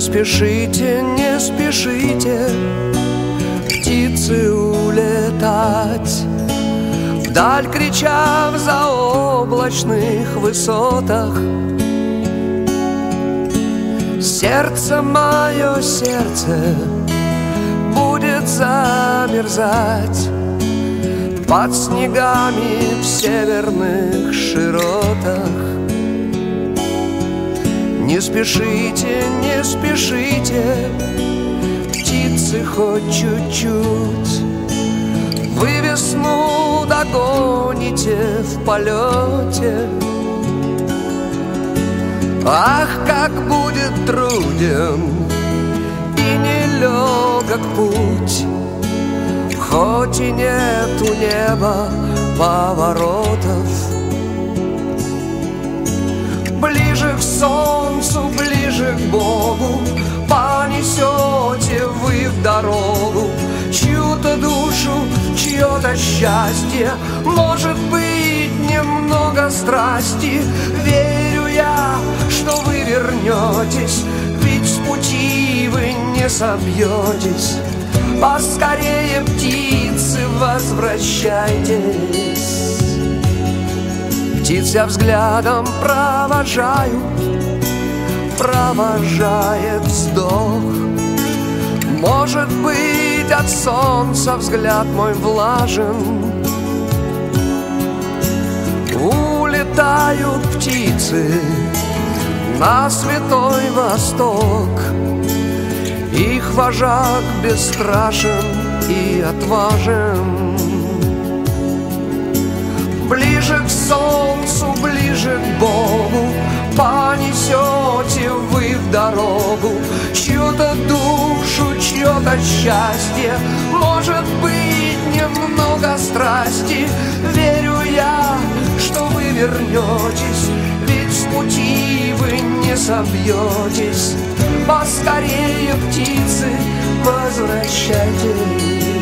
Не спешите, не спешите, птицы улетать. Вдаль крича в заоблачных высотах. Сердце мое, сердце будет замерзать Под снегами в северных широтах Не спешите, не спешите, птицы хоть чуть-чуть. Вы весну догоните в полете. Ах, как будет труден и нелегок путь, Хоть и нет у неба поворотов. Ближе к солнцу, Богу Понесете вы в дорогу Чью-то душу, чье-то счастье. Может быть, немного страсти. Верю я, что вы вернетесь Ведь с пути вы не собьетесь. Поскорее, птицы, возвращайтесь. Птиц я взглядом провожаю Провожает вздох. Может быть, от солнца взгляд мой влажен. Улетают птицы на святой восток. Их вожак бесстрашен и отважен. Ближе к солнцу, ближе к Богу Понесете вы в дорогу. Чью-то душу, чье-то счастье. Может быть, немного страсти. Верю я, что вы вернетесь Ведь с пути вы не собьетесь. Поскорее, птицы, возвращайтесь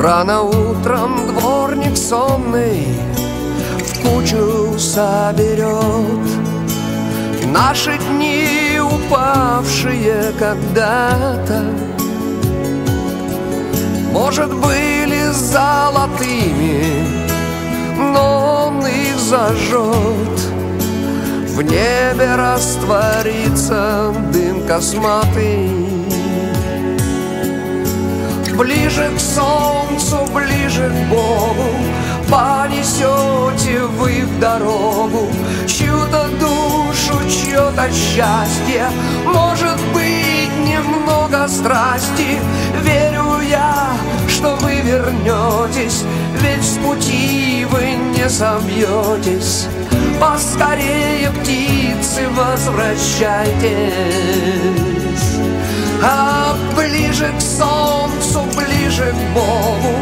Рано утром дворник сонный В кучу соберет Наши дни, упавшие когда-то Может, были золотыми Но он их зажжет В небе растворится дым косматый Ближе к солнцу, ближе к Богу Понесете вы в дорогу. Чью-то душу, чье-то счастье Может быть, немного страсти. Верю я, что вы вернетесь Ведь с пути вы не собьетесь. Поскорее, птицы, возвращайтесь Богу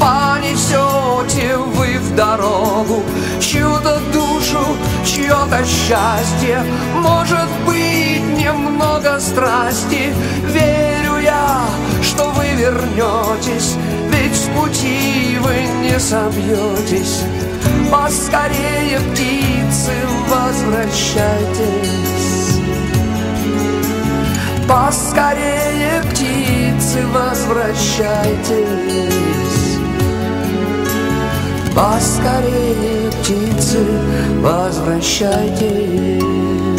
Понесете вы в дорогу. Чью-то душу, чье-то счастье. Может быть, немного страсти. Верю я, что вы вернетесь Ведь с пути вы не собьетесь Поскорее, птицы, возвращайтесь. Поскорее, птицы, возвращайтесь Поскорее, птицы, возвращайтесь